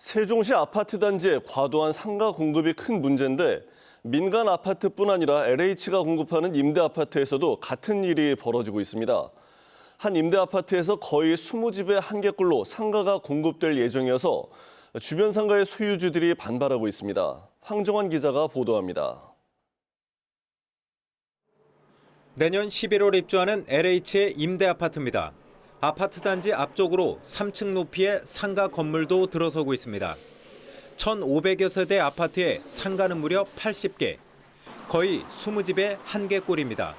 세종시 아파트 단지의 과도한 상가 공급이 큰 문제인데 민간 아파트뿐 아니라 LH가 공급하는 임대 아파트에서도 같은 일이 벌어지고 있습니다. 한 임대 아파트에서 거의 20집의 한 개꼴로 상가가 공급될 예정이어서 주변 상가의 소유주들이 반발하고 있습니다. 황정환 기자가 보도합니다. 내년 11월 입주하는 LH의 임대 아파트입니다. 아파트 단지 앞쪽으로 3층 높이의 상가 건물도 들어서고 있습니다. 1,500여 세대 아파트에 상가는 무려 80개, 거의 20집의 한 개 꼴입니다.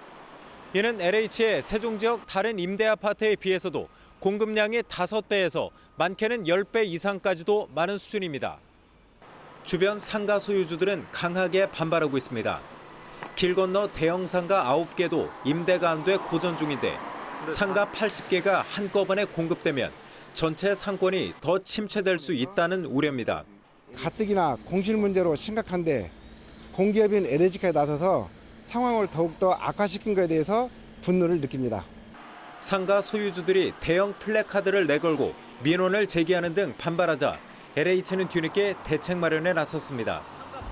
이는 LH의 세종 지역 다른 임대 아파트에 비해서도 공급량이 5배에서 많게는 10배 이상까지도 많은 수준입니다. 주변 상가 소유주들은 강하게 반발하고 있습니다. 길 건너 대형 상가 9개도 임대가 안 돼 고전 중인데 상가 80개가 한꺼번에 공급되면 전체 상권이 더 침체될 수 있다는 우려입니다. 가뜩이나 공실 문제로 심각한데 공기업인 LH까지 나서서 상황을 더욱더 악화시킨 것에 대해서 분노를 느낍니다. 상가 소유주들이 대형 플래카드를 내걸고 민원을 제기하는 등 반발하자 LH는 뒤늦게 대책 마련에 나섰습니다.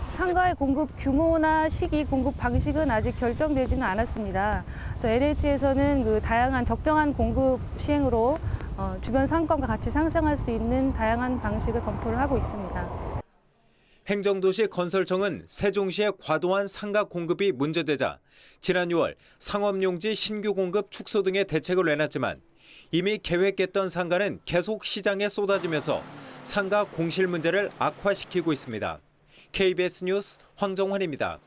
상가의 공급 규모나 시기, 공급 방식은 아직 결정되지는 않았습니다. 저 LH에서는 그 다양한 적정한 공급 시행으로 어, 주변 상권과 같이 상생할 수 있는 다양한 방식을 검토를 하고 있습니다. 행정도시 건설청은 세종시의 과도한 상가 공급이 문제되자 지난 6월 상업용지 신규 공급 축소 등의 대책을 내놨지만 이미 계획했던 상가는 계속 시장에 쏟아지면서 상가 공실 문제를 악화시키고 있습니다. KBS 뉴스 황정환입니다.